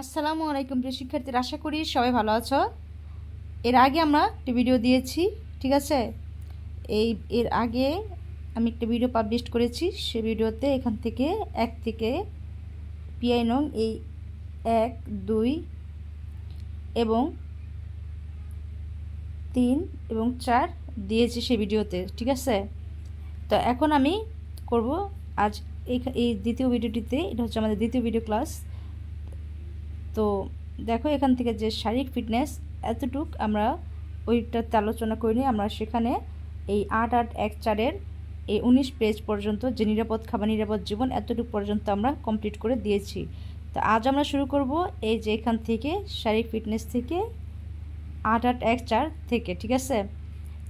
আসসালামু আলাইকুম প্রিয় শিক্ষার্থীরা, আশা করি সবাই ভালো আছো। এর আগে আমরা একটি ভিডিও দিয়েছি, ঠিক আছে? এই এর আগে আমি একটা ভিডিও পাবলিশ করেছি, সে ভিডিওতে এখান থেকে এক থেকে পিআই নং এই এক, দুই এবং তিন এবং চার দিয়েছি সে ভিডিওতে, ঠিক আছে? তো এখন আমি করব আজ এই দ্বিতীয় ভিডিওটিতে, এটা হচ্ছে আমাদের দ্বিতীয় ভিডিও ক্লাস তো দেখো এখান থেকে যে শারীরিক ফিটনেস এতটুক আমরা ওইটাতে আলোচনা করিনি। আমরা সেখানে এই আট আট এক চারের এই উনিশ পেজ পর্যন্ত যে নিরাপদ খাবার, নিরাপদ জীবন এতটুকু পর্যন্ত আমরা কমপ্লিট করে দিয়েছি। তো আজ আমরা শুরু করব এই যে এখান থেকে শারীরিক ফিটনেস থেকে আট আট এক চার থেকে, ঠিক আছে?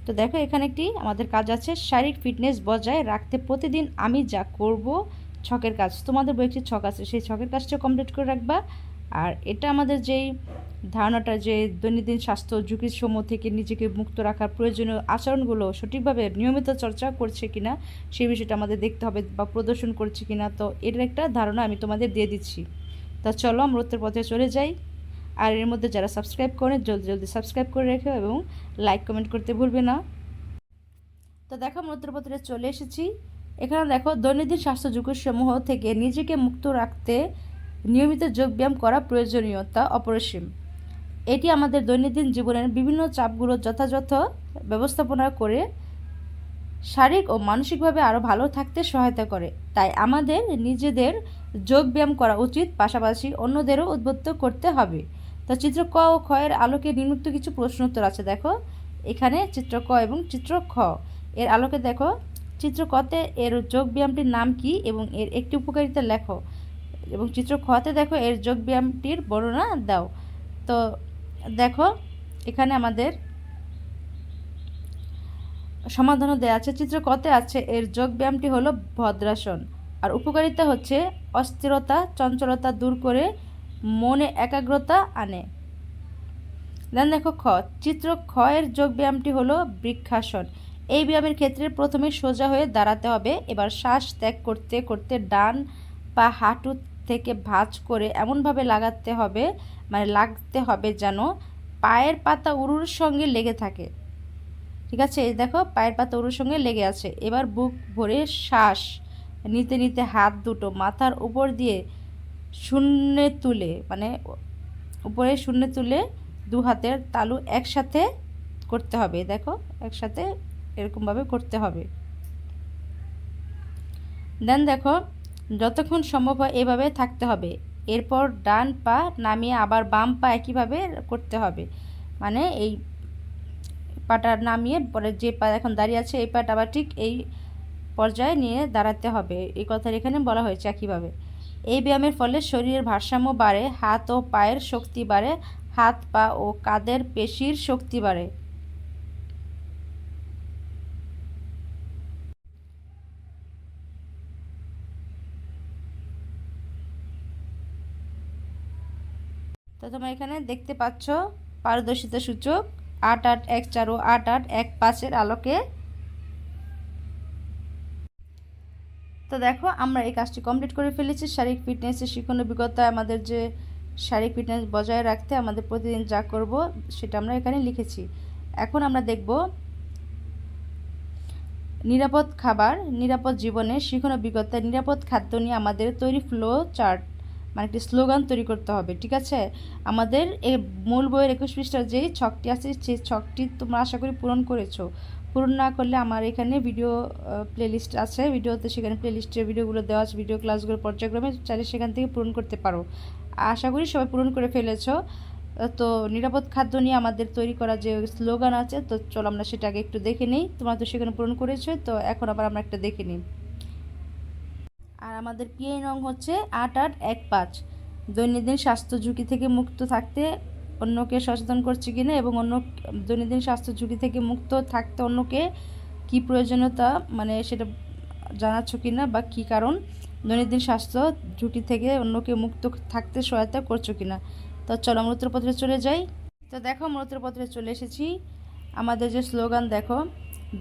তো দেখো এখানে একটি আমাদের কাজ আছে, শারীরিক ফিটনেস বজায় রাখতে প্রতিদিন আমি যা করব ছকের কাজ। তোমাদের বই একটি ছক আছে, সেই ছকের কাজটা কমপ্লিট করে রাখবা। আর এটা আমাদের যেই ধারণাটা যে দৈনন্দিন স্বাস্থ্য ঝুঁকির সমূহ থেকে নিজেকে মুক্ত রাখার প্রয়োজনীয় আচরণগুলো সঠিকভাবে নিয়মিত চর্চা করছে কিনা সেই বিষয়টা আমাদের দেখতে হবে বা প্রদর্শন করছে কিনা, তো এর একটা ধারণা আমি তোমাদের দিয়ে দিচ্ছি। তা চলো আমরা উত্তর পথে চলে যাই। আর এর মধ্যে যারা সাবস্ক্রাইব করেন, জলদি জলদি সাবস্ক্রাইব করে রেখো এবং লাইক, কমেন্ট করতে ভুলবে না। তো দেখো আমরা উত্তরপত্রে চলে এসেছি। এখানে দেখো দৈনন্দিন স্বাস্থ্য ঝুঁকির সমূহ থেকে নিজেকে মুক্ত রাখতে নিয়মিত যোগব্যায়াম করা প্রয়োজনীয়তা অপরিসীম। এটি আমাদের দৈনন্দিন জীবনের বিভিন্ন চাপগুলো যথাযথ ব্যবস্থাপনা করে শারীরিক ও মানসিকভাবে আরও ভালো থাকতে সহায়তা করে। তাই আমাদের নিজেদের যোগব্যায়াম করা উচিত, পাশাপাশি অন্যদেরও উদ্বুদ্ধ করতে হবে। তো চিত্র ক ও খ এর আলোকে নিম্নোক্ত কিছু প্রশ্ন উত্তর আছে, দেখো। এখানে চিত্র ক এবং চিত্র খ। এর আলোকে দেখো, চিত্র কতে এর যোগব্যায়ামটির নাম কি এবং এর একটি উপকারিতা লেখো। এবং চিত্র খতে দেখো, এর যোগব্যায়ামটির বর্ণনা দাও। তো দেখো, এখানে আমাদের সমাধানও দেওয়া আছে। চিত্র কতে আছে, এর যোগব্যায়ামটি হলো ভদ্রাসন। আর উপকারিতা হচ্ছে অস্থিরতা, চঞ্চলতা দূর করে মনে একাগ্রতা আনে। দেন দেখো খ, চিত্র খ এর যোগব্যায়ামটি হলো বৃক্ষাসন। এই ব্যায়ামের ক্ষেত্রে প্রথমে সোজা হয়ে দাঁড়াতে হবে। এবার শ্বাস ত্যাগ করতে করতে ডান পা হাঁটু থেকে ভাঁজ করে এমনভাবে লাগাতে হবে মানে লাগতে হবে যেন পায়ের পাতা উরুর সঙ্গে লেগে থাকে। ঠিক আছে? এই দেখো, পায়ের পাতা উরুর সঙ্গে লেগে আছে। এবার বুক ভরে শ্বাস নিতে নিতে হাত দুটো মাথার উপর দিয়ে শূন্যে তুলে মানে উপরে শূন্যে তুলে দু হাতের তালু একসাথে করতে হবে। দেখো, একসাথে এরকমভাবে করতে হবে। দেন দেখো যতক্ষণ সম্ভব হয় এভাবে থাকতে হবে। এরপর ডান পা নামিয়ে আবার বাম পা একইভাবে করতে হবে। মানে এই পাটা নামিয়ে পরে যে পা এখন দাঁড়িয়ে আছে, এই পাটা আবার ঠিক এই পর্যায়ে নিয়ে দাঁড়াতে হবে। এই কথার এখানে বলা হয়েছে একইভাবে। এই ব্যায়ামের ফলে শরীরের ভারসাম্য বাড়ে, হাত ও পায়ের শক্তি বাড়ে, হাত, পা ও কাদের পেশির শক্তি বাড়ে। তো তোমরা এখানে দেখতে পাচ্ছ পারদর্শিতা সূচক আট আট এক চার ও আট আট এক পাঁচের আলোকে। তো দেখো, আমরা এই কাজটি কমপ্লিট করে ফেলেছি। শারীরিক ফিটনেসের শিক্ষণ অভিজ্ঞতা, আমাদের যে শারীরিক ফিটনেস বজায় রাখতে, আমাদের প্রতিদিন যা করব সেটা আমরা এখানে লিখেছি। এখন আমরা দেখব নিরাপদ খাবার, নিরাপদ জীবনে শিখন অভিজ্ঞতা, নিরাপদ খাদ্য নিয়ে আমাদের তৈরি ফ্লো চার্ট মানে একটি স্লোগান তৈরি করতে হবে, ঠিক আছে? আমাদের এই মূল বইয়ের একুশ পৃষ্ঠার যেই ছকটি আছে, সেই ছকটি তোমরা আশা করি পূরণ করেছ। পূরণ না করলে আমার এখানে ভিডিও প্লেলিস্ট আছে। ভিডিওতে সেখানে প্লেলিস্টের ভিডিওগুলো দেওয়া আছে। ভিডিও ক্লাসগুলো পর্যায়ক্রমে চাইলে সেখান থেকে পূরণ করতে পারো। আশা করি সবাই পূরণ করে ফেলেছো। তো নিরাপদ খাদ্য নিয়ে আমাদের তৈরি করা যে স্লোগান আছে, তো চলো আমরা সেটাকে একটু দেখে নিই। তোমরা তো সেখানে পূরণ করেছ, তো এখন আবার আমরা একটা দেখে নিই। আর আমাদের পিএ নং হচ্ছে আট আট এক পাঁচ। দৈনন্দিন স্বাস্থ্য ঝুঁকি থেকে মুক্ত থাকতে অন্যকে সচেতন করছে কিনা এবং অন্য দৈনন্দিন স্বাস্থ্য ঝুঁকি থেকে মুক্ত থাকতে অন্যকে কি প্রয়োজনীয়তা মানে সেটা জানাচ্ছ কিনা বা কি কারণ? দৈনন্দিন স্বাস্থ্য ঝুঁকি থেকে অন্যকে মুক্ত থাকতে সহায়তা করছ কিনা তো চলো মূত্রপত্রে চলে যাই। তো দেখো আমরা উত্তরপত্রে চলে এসেছি। আমাদের যে স্লোগান দেখো,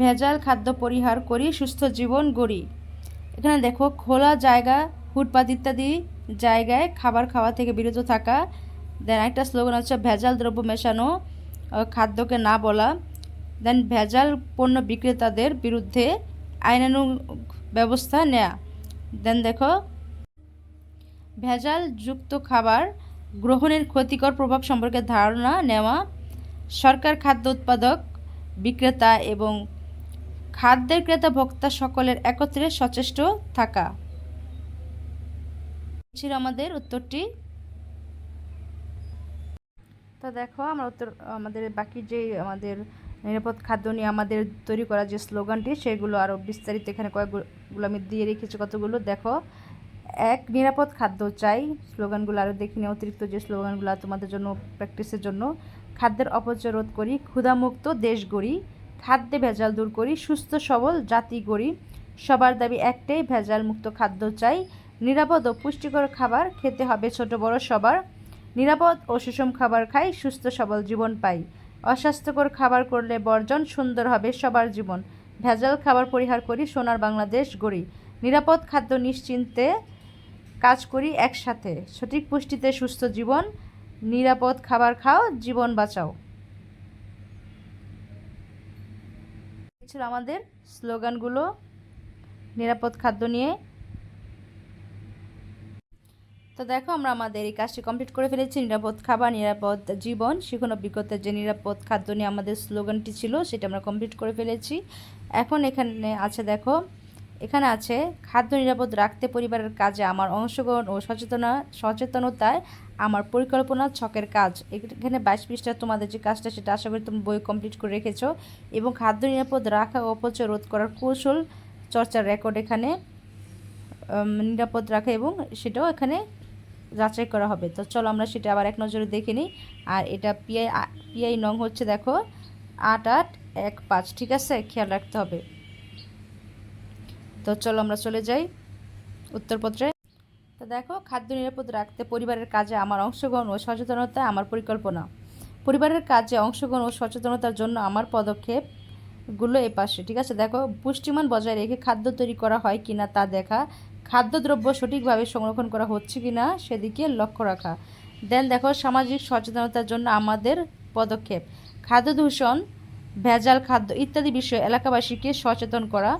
ভেজাল খাদ্য পরিহার করি, সুস্থ জীবন গড়ি। এখানে দেখো, খোলা জায়গা, ফুটপাত ইত্যাদি জায়গায় খাবার খাওয়া থেকে বিরত থাকা। দেন একটা স্লোগান হচ্ছে ভেজাল দ্রব্য মেশানো খাদ্যকে না বলা। দেন ভেজাল পণ্য বিক্রেতাদের বিরুদ্ধে আইনানুগ ব্যবস্থা নেওয়া দেন দেখো, ভেজাল যুক্ত খাবার গ্রহণের ক্ষতিকর প্রভাব সম্পর্কে ধারণা নেওয়া। সরকার খাদ্য উৎপাদক, বিক্রেতা এবং খাদ্যের ক্রেতা ভোক্তা সকলের একত্রে সচেষ্ট থাকা। ছিল আমাদের উত্তরটি। তো দেখো, আমরা উত্তর, আমাদের বাকি যে আমাদের নিরাপদ খাদ্য নিয়ে আমাদের তৈরি করা যে স্লোগানটি, সেগুলো আরও বিস্তারিত এখানে কয়েকগুলো আমি দিয়ে রেখেছি কতগুলো। দেখো, এক, নিরাপদ খাদ্য চাই। স্লোগানগুলো আরও দেখি নিই অতিরিক্ত যে স্লোগানগুলো তোমাদের জন্য প্র্যাকটিসের জন্য। খাদ্যের অপচয় রোধ করি, ক্ষুধামুক্ত দেশ গড়ি। খাদ্যে ভেজাল দূর করি, সুস্থ, সবল, জাতি গড়ি। সবার দাবি একটাই ভেজাল মুক্ত খাদ্য চাই। নিরাপদ ও পুষ্টিকর খাবার খেতে হবে ছোট বড় সবার। নিরাপদ ও সুষম খাবার খাই, সুস্থ, সবল জীবন পাই। অস্বাস্থ্যকর খাবার করলে বর্জন সুন্দর হবে সবার জীবন। ভেজাল খাবার পরিহার করি, সোনার বাংলাদেশ গড়ি। নিরাপদ খাদ্য নিশ্চিন্তে কাজ করি একসাথে। সঠিক পুষ্টিতে সুস্থ জীবন, নিরাপদ খাবার খাও, জীবন বাঁচাও। ছিল আমাদের স্লোগানগুলো, নিরাপদ খাদ্য নিয়ে। তো দেখো, আমরা আমাদের এই কাজটি কমপ্লিট করে ফেলেছি। নিরাপদ খাবার, নিরাপদ জীবন, শিখন অভিজ্ঞতার যে নিরাপদ খাদ্য নিয়ে আমাদের স্লোগানটি ছিল, সেটা আমরা কমপ্লিট করে ফেলেছি। এখন এখানে আছে, দেখো এখানে আছে, খাদ্য নিরাপদ রাখতে পরিবারের কাজে আমার অংশগ্রহণ ও সচেতনা, সচেতনতায় আমার পরিকল্পনা ছকের কাজ। এখানে বাইশ পৃষ্ঠা তোমাদের যে কাজটা সেটা আশা করি তুমি বই কমপ্লিট করে রেখেছো এবং খাদ্য নিরাপদ রাখা অপচয় রোধ করার কৌশল চর্চার রেকর্ড এখানে নিরাপদ রাখা এবং সেটাও এখানে যাচাই করা হবে। তো চলো আমরা সেটা আবার এক নজরে দেখে নিই। আর এটা পিআই পিআই নং হচ্ছে দেখো, আট আট এক পাঁচ, ঠিক আছে? খেয়াল রাখতে হবে। তো চলো আমরা চলে যাই উত্তরপত্রে। তো দেখো, খাদ্য নিরাপদ রাখতে পরিবারের কাজে আমার অংশগ্রহণ ও সচেতনতা আমার পরিকল্পনা। পরিবারের কাজে অংশগ্রহণ ও সচেতনতার জন্য আমার পদক্ষেপগুলো এ পাশে ঠিক আছে? দেখো, পুষ্টিমান বজায় রেখে খাদ্য তৈরি করা হয় কিনা তা দেখা, খাদ্যদ্রব্য সঠিকভাবে সংরক্ষণ করা হচ্ছে কিনা সেদিকে লক্ষ্য রাখা। দেন দেখো, সামাজিক সচেতনতার জন্য আমাদের পদক্ষেপ, খাদ্য দূষণ, ভেজাল খাদ্য ইত্যাদি বিষয়ে এলাকাবাসীকে সচেতন করা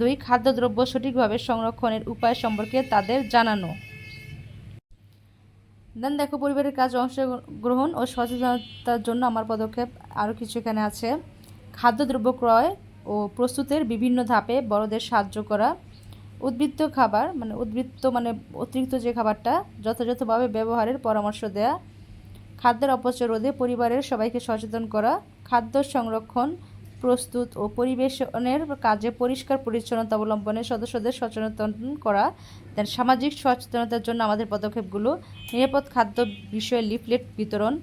দুই খাদ্যদ্রব্য সঠিকভাবে সংরক্ষণের উপায় সম্পর্কে তাদের জানানো। দেন দেখো, পরিবারের কাজ অংশগ্রহণ ও সচেতনতার জন্য আমার পদক্ষেপ আরও কিছু এখানে আছে। খাদ্যদ্রব্য ক্রয় ও প্রস্তুতের বিভিন্ন ধাপে বড়দের সাহায্য করা। উদ্বৃত্ত খাবার মানে উদ্বৃত্ত মানে অতিরিক্ত যে খাবারটা, যথাযথভাবে ব্যবহারের পরামর্শ দেয়া। খাদ্যের অপচয় রোধে পরিবারের সবাইকে সচেতন করা। খাদ্য সংরক্ষণ প্রস্তুত ও পরিবেশনের কাজে পরিষ্কার পরিচ্ছন্নতা অবলম্বনে সদস্যদের সচেতন করা, দেন সামাজিক সচেতনতার জন্য আমাদের পদক্ষেপগুলো, নিরাপদ খাদ্য বিষয়ে লিফলেট বিতরণ,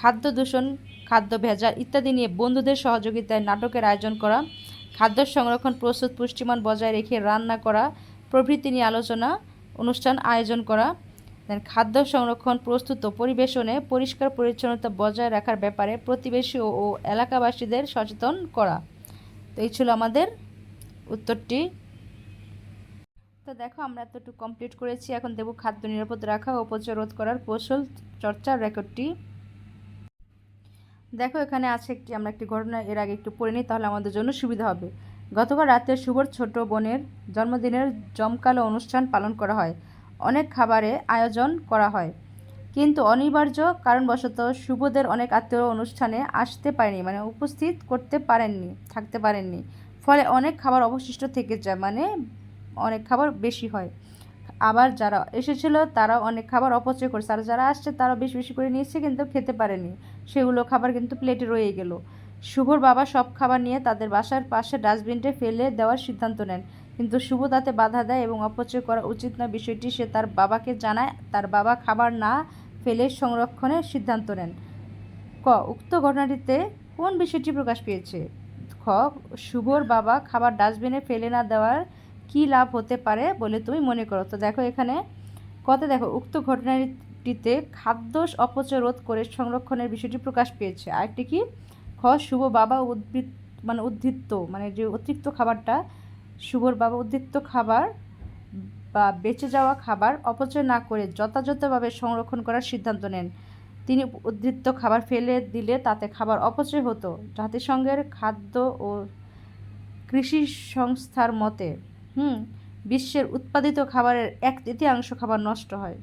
খাদ্য দূষণ, খাদ্য ভেজাল ইত্যাদি নিয়ে বন্ধুদের সহযোগিতায় নাটকের আয়োজন করা, খাদ্য সংরক্ষণ প্রস্তুত পুষ্টিমান বজায় রেখে রান্না করা, প্রভৃতি নিয়ে আলোচনা, অনুষ্ঠান আয়োজন করা দেন খাদ্য সংরক্ষণ, প্রস্তুত পরিবেশনে পরিষ্কার পরিচ্ছন্নতা বজায় রাখার ব্যাপারে প্রতিবেশী ও এলাকাবাসীদের সচেতন করা। তো এই ছিল আমাদের উত্তরটি। তো দেখো, আমরা এতটুকু কমপ্লিট করেছি। এখন দেবো খাদ্য নিরাপদ রাখা ও অপচয় রোধ করার কৌশল চর্চার রেকর্ডটি দেখো, এখানে আছে একটি, আমরা একটি ঘটনা এর আগে একটু পড়ে নিই, তাহলে আমাদের জন্য সুবিধা হবে। গতকাল রাতে শুভর ছোট বোনের জন্মদিনের জমকালো অনুষ্ঠান পালন করা হয়। অনেক খাবারে আয়োজন করা হয়। কিন্তু অনিবার্য কারণবশত শুভদের অনেক আত্মীয় অনুষ্ঠানে আসতে পারেনি মানে উপস্থিত করতে পারেননি, থাকতে পারেননি। ফলে অনেক খাবার অবশিষ্ট থেকে যায় মানে অনেক খাবার বেশি হয়। আবার যারা এসেছিল তারা অনেক খাবার অপচয় করছে। আর যারা আসছে তারা বেশি বেশি করে নিয়েছে, কিন্তু খেতে পারেনি। সেগুলো খাবার কিন্তু প্লেটে রয়ে গেল। শুভর বাবা সব খাবার নিয়ে তাদের বাসার পাশে ডাস্টবিনটে ফেলে দেওয়ার সিদ্ধান্ত নেন। কিন্তু শুভ তাতে বাধা দেয় এবং অপচয় করা উচিত না বিষয়টি সে তার বাবাকে জানায়। তার বাবা খাবার না ফেলে সংরক্ষণের সিদ্ধান্ত নেন। ক, উক্ত ঘটনাটিতে কোন বিষয়টি প্রকাশ পেয়েছে? খ, শুভর বাবা খাবার ডাস্টবিনে ফেলে না দেওয়ার কী লাভ হতে পারে বলে তুমি মনে করো? তো দেখো এখানে, কত দেখো, উক্ত ঘটনাটিতে খাদ্য অপচয় রোধ করে সংরক্ষণের বিষয়টি প্রকাশ পেয়েছে। আরেকটি কি? খ, শুভ বাবা উদ্বৃত্ত মানে উদ্ধৃত্ত মানে যে অতিরিক্ত খাবারটা শুভর বাবা উদ্বৃত্ত খাবার বা বেঁচে যাওয়া খাবার অপচয় না করে যথাযথভাবে সংরক্ষণ করার সিদ্ধান্ত নেন। তিনি উদ্ধৃত খাবার ফেলে দিলে তাতে খাবার অপচয় হতো। জাতিসংঘের খাদ্য ও কৃষি সংস্থার মতে, হুম, বিশ্বের উৎপাদিত খাবারের এক তৃতীয়াংশ খাবার নষ্ট হয়।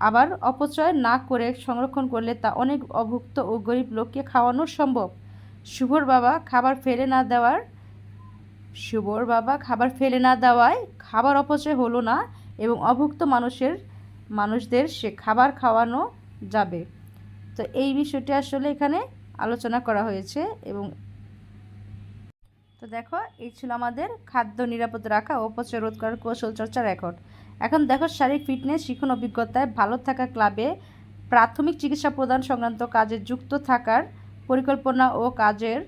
আবার অপচয় না করে সংরক্ষণ করলে তা অনেক অভুক্ত ও গরিব লোককে খাওয়ানো সম্ভব। শুভর বাবা খাবার ফেলে না দেওয়ার শুভর বাবা খাবার ফেলে না দেওয়ায় খাবার অপচয় হলো না এবং অভুক্ত মানুষের, মানুষদের সে খাবার খাওয়ানো যাবে। তো এই বিষয়টি আসলে এখানে আলোচনা করা হয়েছে এবং তো দেখো, এই ছিল আমাদের খাদ্য নিরাপদ রাখা অপচয় রোধ করার কৌশল চর্চা রেকর্ড। এখন দেখো, শারীরিক ফিটনেস শিখন অভিজ্ঞতায় ভালো থাকা ক্লাবে প্রাথমিক চিকিৎসা প্রদান সংক্রান্ত কাজে যুক্ত থাকার পরিকল্পনা ও কাজের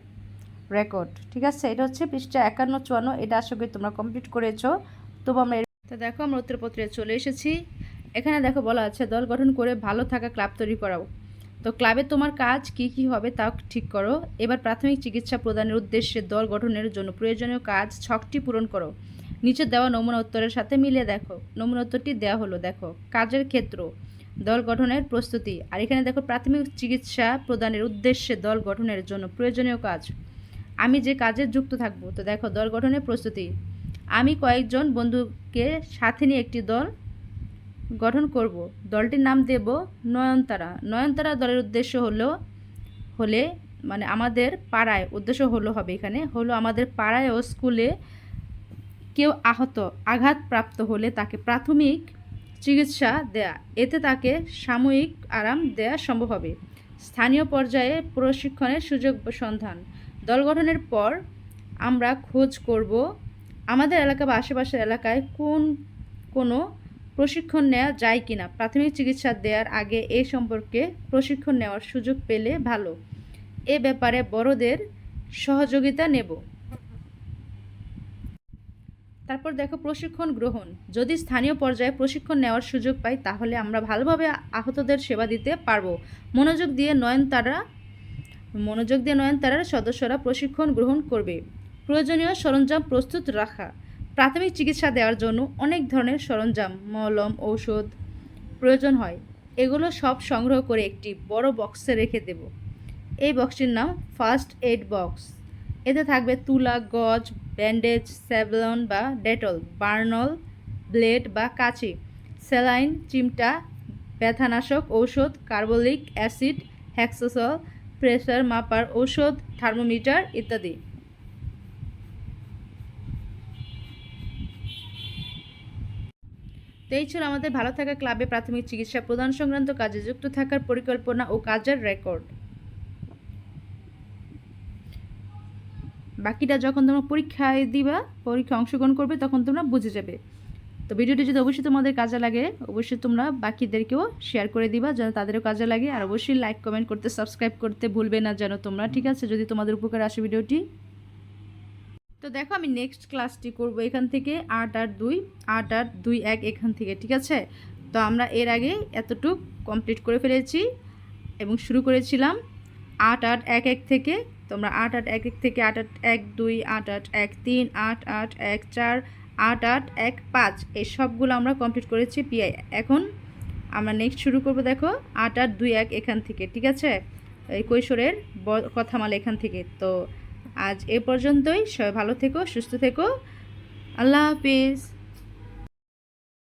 রেকর্ড ঠিক আছে? এটা হচ্ছে পৃষ্ঠা একান্ন চুয়ান্ন, এটা আশা করি তোমরা কমপ্লিট করেছ। তবু আমরা তো দেখো, আমরা উত্তরপত্রে চলে এসেছি। এখানে দেখো বলা আছে, দল গঠন করে ভালো থাকা ক্লাব তৈরি করাও। তো ক্লাবে তোমার কাজ কি কি হবে তাও ঠিক করো। এবার প্রাথমিক চিকিৎসা প্রদানের উদ্দেশ্যে দল গঠনের জন্য প্রয়োজনীয় কাজ ছকটি পূরণ করো। নিচে দেওয়া নমুনা উত্তরের সাথে মিলিয়ে দেখো। নমুনা উত্তরটি দেওয়া হলো, দেখো, কাজের ক্ষেত্র, দল গঠনের প্রস্তুতি। আর এখানে দেখো, প্রাথমিক চিকিৎসা প্রদানের উদ্দেশ্যে দল গঠনের জন্য প্রয়োজনীয় কাজ। আমি যে কাজে যুক্ত থাকব, তো দেখো দল গঠনের প্রস্তুতি। আমি কয়েকজন বন্ধুকে সাথে নিয়ে একটি দল গঠন করব। দলটির নাম দেব নয়নতারা। নয়নতারা দলের উদ্দেশ্য হলো, হলে মানে আমাদের পাড়ায় উদ্দেশ্য হলো হবে এখানে, হলো আমাদের পাড়ায় ও স্কুলে কেউ আহত, আঘাতপ্রাপ্ত হলে তাকে প্রাথমিক চিকিৎসা দেয়া, এতে তাকে সাময়িক আরাম দেয়া সম্ভব হবে। স্থানীয় পর্যায়ে প্রশিক্ষণের সুযোগ সন্ধান। দল গঠনের পর আমরা খোঁজ করব আমাদের এলাকা বা আশেপাশের এলাকায় কোন কোনো প্রশিক্ষণ নেওয়া যায় কি না প্রাথমিক চিকিৎসা দেওয়ার আগে এ সম্পর্কে প্রশিক্ষণ নেওয়ার সুযোগ পেলে ভালো। এ ব্যাপারে বড়দের সহযোগিতা নেব। তারপর দেখো প্রশিক্ষণ গ্রহণ। যদি স্থানীয় পর্যায়ে প্রশিক্ষণ নেওয়ার সুযোগ পাই, তাহলে আমরা ভালোভাবে আহতদের সেবা দিতে পারব। মনোযোগ দিয়ে নয়নতারা মনোযোগ দিয়ে নয়ন নয়নতারার সদস্যরা প্রশিক্ষণ গ্রহণ করবে। প্রয়োজনীয় সরঞ্জাম প্রস্তুত রাখা। প্রাথমিক চিকিৎসা দেওয়ার জন্য অনেক ধরনের সরঞ্জাম, মলম, ঔষধ প্রয়োজন হয়। এগুলো সব সংগ্রহ করে একটি বড় বক্সে রেখে দেব। এই বক্সটির নাম ফার্স্ট এইড বক্স। এতে থাকবে তুলা, গজ, ব্যান্ডেজ, স্যাভলন বা ডেটল, বার্নল, ব্লেড বা কাঁচি, স্যালাইন, চিমটা, ব্যথানাশক ঔষধ, কার্বলিক অ্যাসিড, হ্যাক্সোসল প্রেসার মাপার ঔষধ, থার্মোমিটার ইত্যাদি। তো এই ছিল আমাদের ভালো থাকা ক্লাবে প্রাথমিক চিকিৎসা প্রদান সংক্রান্ত কাজে যুক্ত থাকার পরিকল্পনা ও কাজের রেকর্ড। বাকিটা যখন তোমরা পরীক্ষায় দিবা পরীক্ষা অংশগ্রহণ করবে, তখন তোমরা বুঝে যাবে। তো ভিডিওটি যদি অবশ্যই তোমাদের কাজে লাগে, অবশ্যই তোমরা বাকিদেরকেও শেয়ার করে দিবা যেন তাদেরও কাজে লাগে। আর অবশ্যই লাইক কমেন্ট করতে সাবস্ক্রাইব করতে ভুলবে না যেন তোমরা, ঠিক আছে? যদি তোমাদের উপকার আসে ভিডিওটি। তো দেখো, আমি নেক্সট ক্লাসটি করব এখান থেকে, আট আট দুই, আট আট দুই এক এখান থেকে, ঠিক আছে? তো আমরা এর আগে এতটুক কমপ্লিট করে ফেলেছি এবং শুরু করেছিলাম আট আট এক এক থেকে। তোমরা আট আট এক এক থেকে আট আট এক দুই, আট আট এক তিন, আট আট এক চার আট আট এক পাঁচ, এই সবগুলো আমরা কমপ্লিট করেছি পিআই এখন আমরা নেক্সট শুরু করব, দেখো, আট আট দুই এক এখান থেকে, ঠিক আছে? এই কৈশোরের কথামালা এখান থেকে। তো আজ এ পর্যন্তই, সবাই ভালো থেকো, সুস্থ থেকো। আল্লাহ হাফিজ।